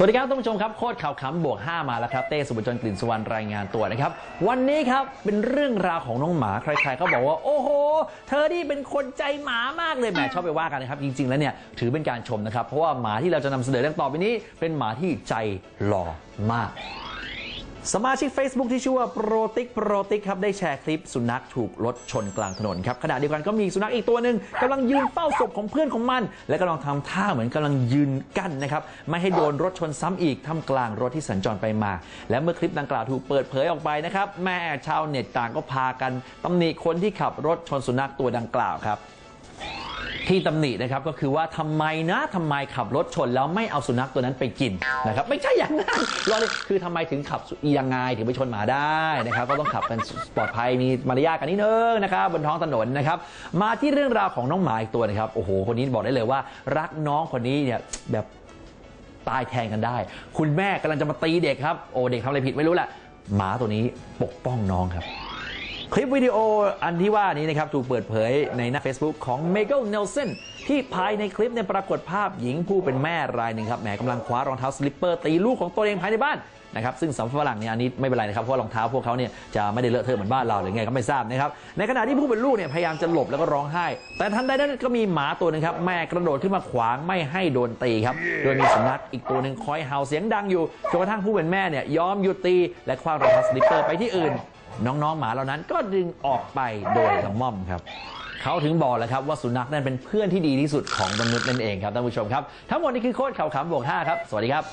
สวัสดีครับท่านผู้ชมครับโคตรข่าวขำบวก 5 มาแล้วครับ เต้สุบจนกลิ่นสุวรรณรายงานตัวนะครับ วันนี้ครับเป็นเรื่องราวของน้องหมาใครๆก็บอกว่า โอ้โห เธอนี่เป็นคนใจหมามากเลยแหมชอบไปว่ากันนะครับ จริง ๆ แล้วเนี่ยถือเป็นการชมนะครับ เพราะว่าหมาที่เราจะนำเสนอเรื่องต่อไปนี้ เป็นหมาที่ใจหล่อมาก สมาชิก Facebook ที่ชื่อว่าโปรติกโปรติกครับได้แชร์คลิปสุนัขถูกรถชนกลางถนนครับขณะเดียวกันก็มีสุนัขอีกตัวหนึ่งกำลังยืนเฝ้าศพของเพื่อนของมัน และกำลังทำท่าเหมือนกำลังยืนกั้นนะครับไม่ให้โดนรถชนซ้ำอีกท่ามกลางรถที่สัญจรไปมา และเมื่อคลิปดังกล่าวถูกเปิดเผยออกไปนะครับแม่ชาวเน็ตต่างก็พากันตำหนิคนที่ขับรถชนสุนัขตัวดังกล่าวครับ ที่ตำหนินะครับก็คือว่าทำไมนะทำไมขับรถชนแล้วไม่เอาสุนัขตัวนั้นไปกินนะครับไม่ใช่อย่างนั้นรอเลยคือทำไมถึงขับยังไงถึงไปชนหมาได้นะครับก็ต้องขับกันปลอดภัยมีมารยาทกันนิดนึงนะครับบนท้องถนนนะครับมาที่เรื่องราวของน้องหมาอีกตัวนะครับโอ้โหคนนี้บอกได้เลยว่า รักน้องคนนี้เนี่ยแบบตายแทนกันได้ คุณแม่กำลังจะมาตีเด็กครับโอ้เด็กทำอะไรผิดไม่รู้แหละหมาตัวนี้ปกป้องน้องครับ คลิปวิดีโออันที่ว่านี้นะครับถูกเปิดเผยในหน้า Facebook ของเมเกิลเนลสันที่ภายในคลิปเนี่ยปรากฏภาพหญิงผู้เป็นแม่รายหนึ่งครับแหมกำลังคว้ารองเท้าสลิปเปอร์ตีลูกของตัวเองภายในบ้านนะครับซึ่งสำหรับฝรั่งเนี่ยอันนี้ไม่เป็นไรนะครับเพราะรองเท้าพวกเขาเนี่ยจะไม่ได้เลอะเทอะเหมือนบ้านเราหรือไงก็ไม่ทราบนะครับในขณะที่ผู้เป็นลูกเนี่ยพยายามจะหลบแล้วก็ร้องไห้ แต่ทันใดนั้นก็มีหมาตัวหนึงครับแม่กระโดดขึ้นมาขวางไม่ให้โดนตีครับโดยมีสุนัขอีกตัวหนึ่งคอยเห่าเสียงดังอยู่จนกระทั่งผู้เป็นแม่เนี่ยยอมหยุดตีและคว้างรองเท้าสลิปเปอร์ไปที่อื่น น้องๆหมาเหล่านั้นก็ดึงออกไปโดยละม่อมครับเขาถึงบอกแล้วครับว่าสุนัขนั่นเป็นเพื่อนที่ดีที่สุดของมนุษย์นั่นเองครับท่านผู้ชมครับ ทั้งหมดนี้คือโคตรข่าวขำบวก5ครับ สวัสดีครับ